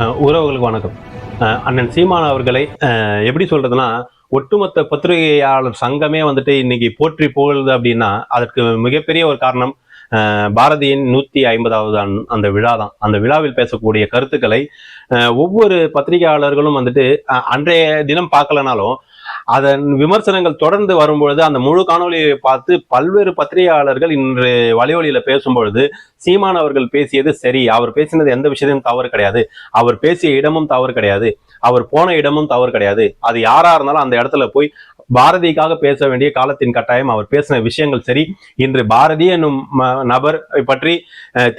உறவுகளுக்கு வணக்கம். அண்ணன் சீமான் அவர்களை எப்படி சொல்றதுன்னா ஒட்டுமொத்த பத்திரிகையாளர் சங்கமே வந்துட்டு இன்னைக்கு போற்றி புகழுது அப்படின்னா அதற்கு மிகப்பெரிய ஒரு காரணம் பாரதியின் நூத்தி ஐம்பதாவது அந்த விழா தான். அந்த விழாவில் பேசக்கூடிய கருத்துக்களை ஒவ்வொரு பத்திரிகையாளர்களும் வந்துட்டு அன்றைய தினம் பார்க்கலனாலும் அதன் விமர்சனங்கள் தொடர்ந்து வரும்பொழுது அந்த முழு காணொலியை பார்த்து பல்வேறு பத்திரிகையாளர்கள் இன்று வலைவழியில பேசும்பொழுது சீமான் அவர்கள் பேசியது சரி. அவர் பேசினது எந்த விஷயத்தையும் தவறு கிடையாது. அவர் பேசிய இடமும் தவறு கிடையாது. அவர் போன இடமும் தவறு கிடையாது. அது யாரா இருந்தாலும் அந்த இடத்துல போய் பாரதிக்காக பேச வேண்டிய காலத்தின் கட்டாயம். அவர் பேசின விஷயங்கள் சரி. இன்று பாரதி என்னும் நபர் பற்றி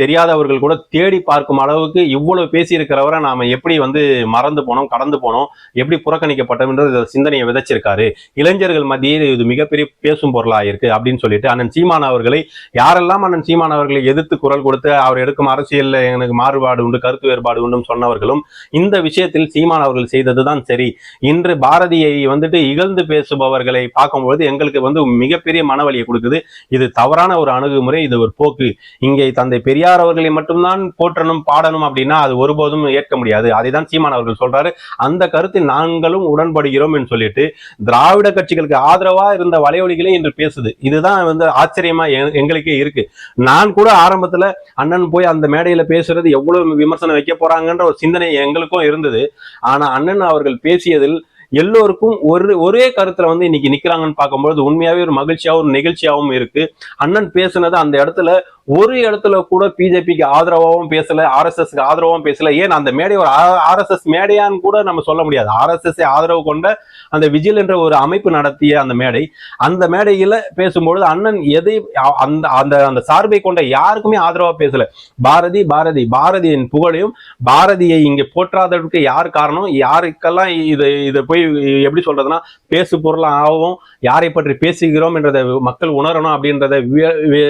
தெரியாதவர்கள் கூட தேடி பார்க்கும் அளவுக்கு இவ்வளவு பேசியிருக்கிறவரை நாம எப்படி வந்து மறந்து போனோம் கடந்து போனோம் எப்படி புறக்கணிக்கப்பட்டோம்ன்றது சிந்தனையை விதைச்சிருக்காரு. இளைஞர்கள் மத்தியில் இது மிகப்பெரிய பேசும் பொருளாக இருக்கு அப்படின்னு சொல்லிட்டு அண்ணன் சீமான் அவர்களை யாரெல்லாம் அண்ணன் சீமான் அவர்களை எதிர்த்து குரல் கொடுத்து அவர் எடுக்கும் அரசியலில் எனக்கு மாறுபாடு உண்டு கருத்து வேறுபாடு உண்டும் சொன்னவர்களும் இந்த விஷயத்தில் சீமான் அவர்கள் செய்ததுதான் சரி. இன்று பாரதியை வந்துட்டு இகழ்ந்து பேசும் பேசுபவர்களை பார்க்கும்போது எங்களுக்கு வந்து மிகப்பெரிய மனவலியை கொடுக்குது. இது தவறான ஒரு அணுகுமுறை இது ஒரு போக்கு. இங்கே தந்தை பெரியார் அவர்களை மட்டும்தான் போற்றணும் பாடணும் அப்படின்னா அது ஒருபோதும் ஏற்க முடியாது. அதை தான் சீமான் அவர்கள் சொல்றாரு. அந்த கருத்தில் நாங்களும் உடன்படுகிறோம் என்று சொல்லிட்டு திராவிட கட்சிகளுக்கு ஆதரவா இருந்த வலையொலிகளே இன்று பேசுது. இதுதான் வந்து ஆச்சரியமா எங்களுக்கே இருக்கு. நான் கூட ஆரம்பத்துல அண்ணன் போய் அந்த மேடையில பேசுறது எவ்வளவு விமர்சனம் வைக்க போறாங்கன்ற ஒரு சிந்தனை எங்களுக்கும் இருந்தது. ஆனா அண்ணன் அவர்கள் பேசியதில் எல்லோருக்கும் ஒரு ஒரே கருத்துல வந்து இன்னைக்கு நிக்கிறாங்கன்னு பார்க்கும்போது உண்மையாவே ஒரு மகிழ்ச்சியாவும் ஒரு நெகிழ்ச்சியாவும் இருக்கு. அண்ணன் பேசுனது அந்த இடத்துல ஒரு இடத்துல கூட பிஜேபிக்கு ஆதரவாகவும் பேசல ஆர்எஸ்எஸ்க்கு ஆதரவாகவும் பேசல. ஏன் அந்த மேடை ஒரு ஆர்எஸ்எஸ் மேடையான்னு கூட நம்ம சொல்ல முடியாது. ஆர்எஸ்எஸ் ஆதரவு கொண்ட அந்த விஜில் என்ற ஒரு அமைப்பு நடத்திய அந்த மேடை அந்த மேடையில பேசும்பொழுது அண்ணன் எதை அந்த அந்த அந்த சார்பை கொண்ட யாருக்குமே ஆதரவா பேசல. பாரதி பாரதி பாரதியின் புகழையும் பாரதியை இங்க போற்றாததற்கு யார் காரணம்? யாருக்கெல்லாம் இதை இதை போய் எப்படி சொல்றதுன்னா பேசு பொருளாகவும் யாரை பற்றி பேசுகிறோம் என்றதை மக்கள் உணரணும் அப்படின்றத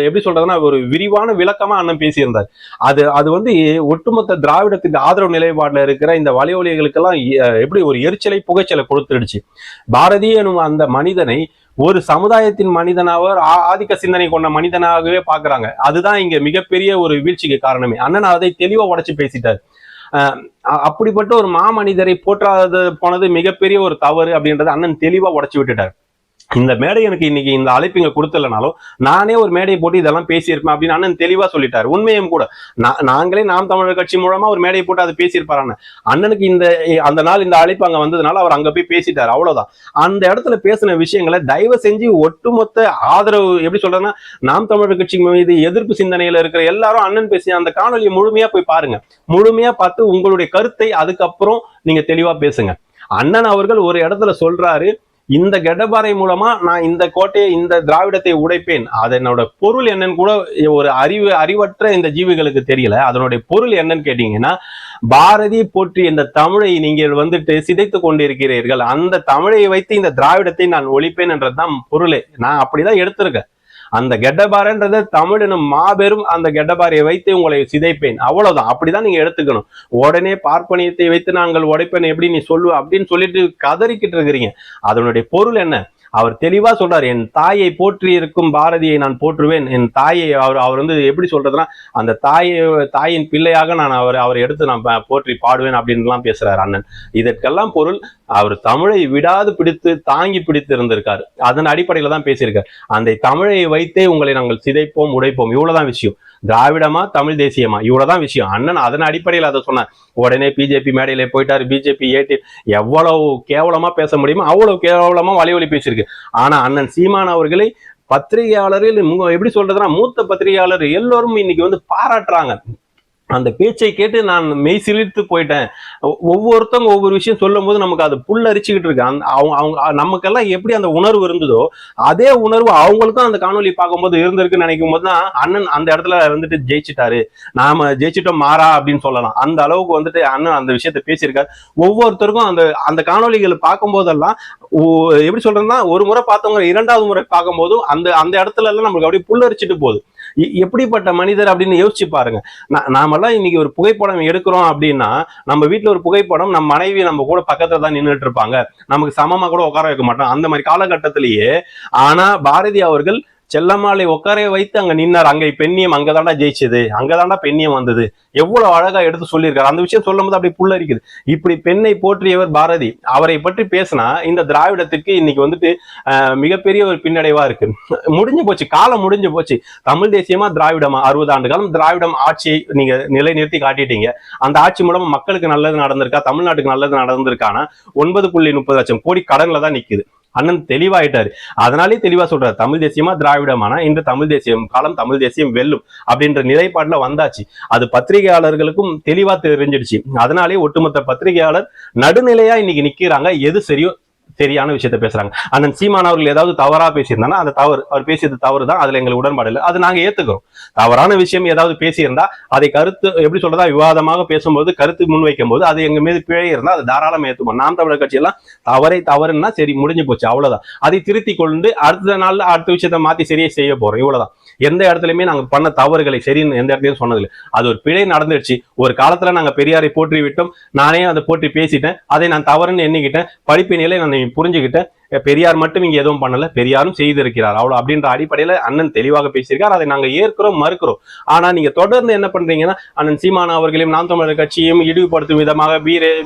எப்படி சொல்றதுன்னா ஒரு விரிவான விளக்கமா அண்ணன் பேசியிருந்தார். அது அது வந்து ஒட்டுமொத்த திராவிடத்தின் ஆதரவு நிலைப்பாடுல இருக்கிற இந்த வலையொலிகளுக்கெல்லாம் எப்படி ஒரு எரிச்சலை புகைச்சலை கொடுத்துடுச்சு. பாரதி எனும் அந்த மனிதனை ஒரு சமுதாயத்தின் மனிதனாக ஆதிக்க சிந்தனை கொண்ட மனிதனாகவே பாக்குறாங்க அதுதான் இங்க மிகப்பெரிய ஒரு வீழ்ச்சிக்கு காரணமே. அண்ணன் அதை தெளிவா உடச்சு பேசிட்டார். அஹ் அப்படிப்பட்ட ஒரு மாமனிதரை போற்றாத போனது மிகப்பெரிய ஒரு தவறு அப்படின்றத அண்ணன் தெளிவா உடைச்சு விட்டுட்டார். இந்த மேடை எனக்கு இன்னைக்கு இந்த அழைப்பு இங்கே கொடுத்தலனாலும் நானே ஒரு மேடையை போட்டு இதெல்லாம் பேசியிருப்பேன் அப்படின்னு அண்ணன் தெளிவா சொல்லிட்டார். உண்மையும் கூட. நான் நாங்களே நாம் தமிழர் கட்சி மூலமா ஒரு மேடையை போட்டு அதை பேசியிருப்பார் அண்ணன். அண்ணனுக்கு இந்த அந்த நாள் இந்த அழைப்பு அங்க வந்ததுனால அவர் அங்க போய் பேசிட்டார். அவ்வளவுதான். அந்த இடத்துல பேசின விஷயங்களை தயவு செஞ்சு ஒட்டுமொத்த ஆதரவு எப்படி சொல்றதுன்னா நாம் தமிழர் கட்சி மீது எதிர்ப்பு சிந்தனையில இருக்கிற எல்லாரும் அண்ணன் பேசி அந்த காணொலியை முழுமையா போய் பாருங்க. முழுமையா பார்த்து உங்களுடைய கருத்தை அதுக்கப்புறம் நீங்க தெளிவா பேசுங்க. அண்ணன் அவர்கள் ஒரு இடத்துல சொல்றாரு இந்த கெடபாறை மூலமா நான் இந்த கோட்டையை இந்த திராவிடத்தை உடைப்பேன். அதனோட பொருள் என்னன்னு கூட ஒரு அறிவு அறிவற்ற இந்த ஜீவிகளுக்கு தெரியல. அதனுடைய பொருள் என்னன்னு கேட்டீங்கன்னா பாரதி போற்றி இந்த தமிழை நீங்கள் வந்துட்டு சிதைத்து கொண்டிருக்கிறீர்கள். அந்த தமிழை வைத்து இந்த திராவிடத்தை நான் ஒழிப்பேன் என்றதுதான் பொருளே. நான் அப்படிதான் எடுத்திருக்கேன். அந்த கெட்டபாரன்றது தமிழனும் மாபெரும் அந்த கெட்டபாறையை வைத்து உங்களை சிதைப்பேன். அவ்வளவுதான். அப்படிதான் நீங்க எடுத்துக்கணும். உடனே பார்ப்பனியத்தை வைத்து நாங்கள் உடைப்பேன் எப்படி நீ சொல்லுவ அப்படின்னு சொல்லிட்டு கதறிக்கிட்டு இருக்கிறீங்க. அதனுடைய பொருள் என்ன? அவர் தெளிவா சொல்றாரு என் தாயை போற்றி இருக்கும் பாரதியை நான் போற்றுவேன். என் தாயை அவர் அவர் வந்து எப்படி சொல்றதுன்னா அந்த தாயை தாயின் பிள்ளையாக நான் அவர் அவரை எடுத்து நான் போற்றி பாடுவேன் அப்படின்லாம் பேசுறாரு அண்ணன். இதற்கெல்லாம் பொருள் அவர் தமிழை விடாது பிடித்து தாங்கி பிடித்து இருந்திருக்காரு. அதன் அடிப்படையில தான் பேசியிருக்காரு. அந்த தமிழை வைத்தே உங்களை நாங்கள் சிதைப்போம் உடைப்போம். இவ்வளவுதான் விஷயம். திராவிடமா தமிழ் தேசியமா? இவ்வளவுதான் விஷயம். அண்ணன் அதன் அடிப்படையில் அதை சொன்னார். உடனே பிஜேபி மேடையில போயிட்டாரு. பிஜேபி ஏற்றி எவ்வளவு கேவலமா பேச முடியுமோ அவ்வளவு கேவலமா வலிவலி பேசியிருக்கு. ஆனா அண்ணன் சீமான் அவர்களை பத்திரிகையாளர்கள் எப்படி சொல்றதுன்னா மூத்த பத்திரிகையாளர் எல்லோரும் இன்னைக்கு வந்து பாராட்டுறாங்க. அந்த பேச்சை கேட்டு நான் மெய் சிலிர்த்து போயிட்டேன். ஒவ்வொருத்தவங்க ஒவ்வொரு விஷயம் சொல்லும் போது நமக்கு அது புல்லரிச்சுக்கிட்டு இருக்கு. அந்த அவங்க அவங்க நமக்கெல்லாம் எப்படி அந்த உணர்வு இருந்ததோ அதே உணர்வு அவங்களுக்கும் அந்த காணொலி பார்க்கும்போது இருந்திருக்குன்னு நினைக்கும் போது தான் அண்ணன் அந்த இடத்துல வந்துட்டு ஜெயிச்சிட்டாரு. நாம ஜெயிச்சிட்டோம் மாறா அப்படின்னு சொல்லலாம். அந்த அளவுக்கு வந்துட்டு அண்ணன் அந்த விஷயத்த பேசியிருக்காரு. ஒவ்வொருத்தருக்கும் அந்த அந்த காணொலிகள் பார்க்கும் போதெல்லாம் ஓ- எப்படி சொல்றதுன்னா ஒரு முறை பார்த்தவங்க இரண்டாவது முறை பார்க்கும்போதும் அந்த அந்த இடத்துல எல்லாம் நம்மளுக்கு அப்படியே புல்லரிச்சிட்டு போகுது. எப்படிப்பட்ட மனிதர் அப்படின்னு யோசிச்சு பாருங்க. நாமெல்லாம் இன்னைக்கு ஒரு புகைப்படம் எடுக்கிறோம் அப்படின்னா நம்ம வீட்டில் ஒரு புகைப்படம் நம்ம மனைவி நம்ம கூட பக்கத்துல தான் நின்றுட்டு இருப்பாங்க. நமக்கு சமமா கூட உட்கார வைக்க மாட்டோம். அந்த மாதிரி காலகட்டத்திலேயே ஆனா பாரதி அவர்கள் செல்லம்மாளை உட்கார வைத்து அங்க நின்னார். அங்க பெண்ணியம் அங்கதாண்டா ஜெயிச்சது. அங்கதாண்டா பெண்ணியம் வந்தது. எவ்வளவு அழகா எடுத்து சொல்லியிருக்காரு. அந்த விஷயம் சொல்லும் போது அப்படி புல்லரிக்குது. இப்படி பெண்ணை போற்றியவர் பாரதி. அவரை பற்றி பேசினா இந்த திராவிடத்துக்கு இன்னைக்கு வந்துட்டு மிகப்பெரிய ஒரு பின்னடைவா இருக்கு. முடிஞ்சு போச்சு. காலம் முடிஞ்சு போச்சு. தமிழ் தேசியமா திராவிடமா? அறுபது ஆண்டு காலம் திராவிடம் ஆட்சியை நீங்க நிலைநிறுத்தி காட்டிட்டீங்க. அந்த ஆட்சி மூலமா மக்களுக்கு நல்லது நடந்திருக்கா? தமிழ்நாட்டுக்கு நல்லது நடந்திருக்கானா? ஒன்பது புள்ளி முப்பது லட்சம் கோடி கடன்ல தான் நிக்குது. அண்ணன் தெளிவாயிட்டாரு. அதனாலே தெளிவா சொல்றாரு. தமிழ் தேசியமா திராவிடமானா இன்று தமிழ் தேசியம் காலம் தமிழ் தேசியம் வெல்லும் அப்படின்ற நிலைப்பாட்டுல வந்தாச்சு. அது பத்திரிகையாளர்களுக்கும் தெளிவா தெரிஞ்சிடுச்சு. அதனாலே ஒட்டுமொத்த பத்திரிகையாளர் நடுநிலையா இன்னைக்கு நிக்கிறாங்க. எது சரியோ சரியான விஷயத்த பேசுறாங்க. அண்ணன் சீமான் அவர்கள் ஏதாவது தவறா பேசியிருந்தானா அந்த தவறு அவர் பேசியது தவறு தான் அதுல எங்களுக்கு உடன்பாடு இல்லை. அது நாங்க ஏத்துக்கிறோம். தவறான விஷயம் ஏதாவது பேசியிருந்தா அதை கருத்து எப்படி சொல்றதா விவாதமாக பேசும்போது கருத்து முன்வைக்கும் போது அது எங்க மீது பிழை இருந்தா அது தாராளமாக ஏத்துப்போம். நாம் தமிழர் கட்சியெல்லாம் தவறை தவறுன்னா சரி முடிஞ்சு போச்சு அவ்வளவுதான். அதை திருத்தி கொண்டு அடுத்த நாள்ல அடுத்த விஷயத்த மாத்தி சரியா செய்ய போறோம் இவ்வளவுதான். எந்த இடத்துலயுமே நாங்க பண்ண தவறுகளை சரின்னு எந்த இடத்துலயும் சொன்னதில்லை. அது ஒரு பிழை நடந்துடுச்சு. ஒரு காலத்துல நாங்க பெரியாரை போற்றி விட்டோம். நானே அதை போற்றி பேசிட்டேன். அதை நான் தவறுன்னு எண்ணிக்கிட்டேன். படிப்பினையில நான் புரிஞ்சுக்கிட்டேன் பெரியார் மட்டும் இங்கே எதுவும் பண்ணல பெரியாரும் செய்திருக்கிறார். அவ்வளோ அப்படின்ற அடிப்படையில் அண்ணன் தெளிவாக பேசியிருக்கார். அதை நாங்கள் ஏற்கிறோம் மறுக்கிறோம். ஆனால் நீங்கள் தொடர்ந்து என்ன பண்ணுறீங்கன்னா அண்ணன் சீமானா அவர்களையும் நாம் தமிழர் கட்சியும் இழிவுபடுத்தும் விதமாக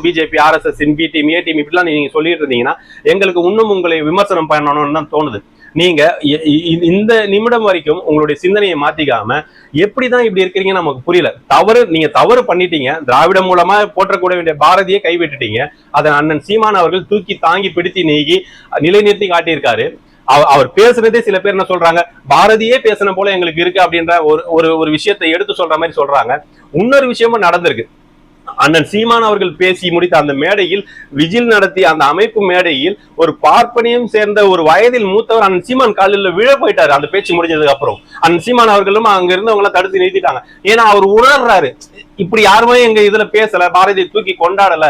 BJP RSS B team A team இப்படிலாம் நீங்கள் சொல்லிட்டு இருந்தீங்கன்னா எங்களுக்கு இன்னும் உங்களை விமர்சனம் பண்ணணும்னு தான் தோணுது. நீங்க இ- இந்த நிமிடம் வரைக்கும் உங்களுடைய சிந்தனையை மாத்திக்காம எப்படிதான் இப்படி இருக்கிறீங்க நமக்கு புரியல. தவறு நீங்க தவறு பண்ணிட்டீங்க. திராவிடம் மூலமா போற்றக்கூட வேண்டிய பாரதியை கைவிட்டுட்டீங்க. அதை அண்ணன் சீமான் அவர்கள் தூக்கி தாங்கி பிடித்து நீக்கி நிலைநிறுத்தி காட்டியிருக்காரு. அவர் பேசுனதே சில பேர் என்ன சொல்றாங்க? பாரதியே பேசின போல எங்களுக்கு இருக்கு அப்படின்ற ஒரு ஒரு ஒரு விஷயத்தை எடுத்து சொல்ற மாதிரி சொல்றாங்க. இன்னொரு விஷயமும் நடந்திருக்கு. அண்ணன் சீமான் அவர்கள் பேசி முடித்த அந்த மேடையில் விஜில் நடத்திய அந்த அமைப்பு மேடையில் ஒரு பார்ப்பனையும் சேர்ந்த ஒரு வயதில் மூத்தவர் அண்ணன் சீமான் காலில் விழ போயிட்டாரு. அந்த பேச்சு முடிஞ்சதுக்கு அப்புறம் அண்ணன் சீமான் அவர்களும் அங்க இருந்தவங்களை தடுத்து நிறுத்திட்டாங்க. ஏன்னா அவர் உணர்றாரு. இப்படி யாருமே எங்க இதுல பேசல பாரதியை தூக்கி கொண்டாடல.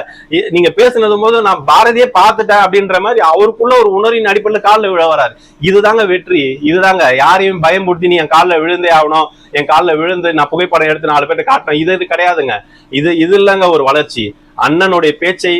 நீங்க பேசுனது போது நான் பாரதியே பார்த்துட்டேன் அப்படின்ற மாதிரி அவருக்குள்ள ஒரு உணர்வின் அடிப்படையில் காலில் விழ வராரு. இதுதாங்க வெற்றி. இதுதாங்க யாரையும் பயம்படுத்தி நீ என் காலில் விழுந்தே ஆகணும். என் காலில் விழுந்து நான் புகைப்படம் எடுத்து நாலு பேர்ட்ட காட்டுறேன். இது இது கிடையாதுங்க. இது இது இல்லைங்க ஒரு வளர்ச்சி. அண்ணனுடைய பேச்சை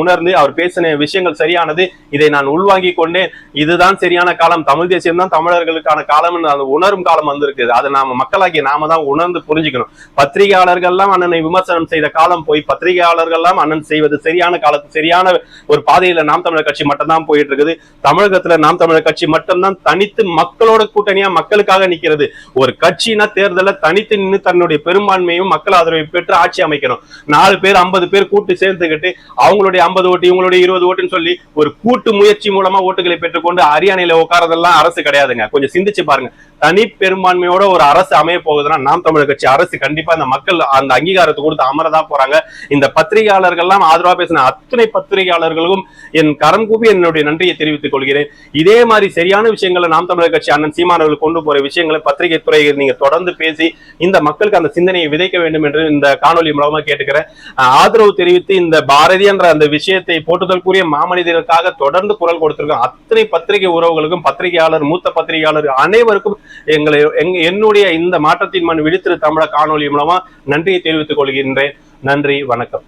உணர்ந்து அவர் பேசின விஷயங்கள் சரியானது இதை நான் உள்வாங்கி கொண்டேன். இதுதான் சரியான காலம். தமிழ் தேசியம் தான் தமிழர்களுக்கான காலம்னு அந்த உணரும் காலம் வந்திருக்குது. அதை நாம மக்களாகிய நாம தான் உணர்ந்து புரிஞ்சுக்கணும். பத்திரிகையாளர்கள்லாம் அண்ணனை விமர்சனம் செய்த காலம் போய் பத்திரிகையாளர்கள்லாம் அண்ணன் செய்வது சரியான காலத்து சரியான ஒரு பாதையில நாம் தமிழர் கட்சி மட்டும்தான் போயிட்டு இருக்குது தமிழகத்துல நாம் தமிழர் கட்சி மட்டும்தான் தனித்து மக்களோட கூட்டணியா மக்களுக்காக நிக்கிறது. ஒரு கட்சினா தேர்தல தனித்து நின்று தன்னுடைய பெரும்பான்மையும் மக்கள் ஆதரவை பெற்று ஆட்சி அமைக்கணும். நாலு பேர் ஐம்பது பேர் கூட்டு சேர்த்துக்கிட்டு அவங்களுடைய ஐம்பது ஓட்டு இவங்களுடைய இருபது ஓட்டுன்னு சொல்லி ஒரு கூட்டு முயற்சி மூலமா ஓட்டுகளை பெற்றுக்கொண்டு அரியணையில உட்காரதெல்லாம் அரசு கிடையாதுங்க. கொஞ்சம் சிந்திச்சு பாருங்க. தனி பெரும்பான்மையோட ஒரு அரசு அமைய போகுதுன்னா நாம் தமிழர் கட்சி அரசு கண்டிப்பா இந்த மக்கள் அந்த அங்கீகாரத்தை கொடுத்து அமரதா போறாங்க. இந்த பத்திரிகையாளர்கள்லாம் ஆதரவா பேசின அத்தனை பத்திரிகையாளர்களுக்கும் என் கரம் கூப்பி என்னுடைய நன்றியை தெரிவித்துக் கொள்கிறேன். இதே மாதிரி சரியான விஷயங்களை நாம் தமிழர் கட்சி அண்ணன் சீமானவர்கள் கொண்டு போற விஷயங்களை பத்திரிகை துறை நீங்க தொடர்ந்து பேசி இந்த மக்களுக்கு அந்த சிந்தனையை விதைக்க வேண்டும் என்று இந்த காணொலி மூலமா கேட்டுக்கிறேன். அஹ் ஆதரவு தெரிவித்து இந்த பாரதி என்ற அந்த விஷயத்தை போட்டுதற்குரிய மாமனிதர்களுக்காக தொடர்ந்து குரல் கொடுத்திருக்கோம். அத்தனை பத்திரிகை உறவுகளுக்கும் பத்திரிகையாளர் மூத்த பத்திரிகையாளர் அனைவருக்கும் எங்களை என்னுடைய இந்த மாற்றத்தின் மண் விழித்திரு தமிழக காணொலி மூலமா நன்றியை தெரிவித்துக் கொள்கின்றேன். நன்றி வணக்கம்.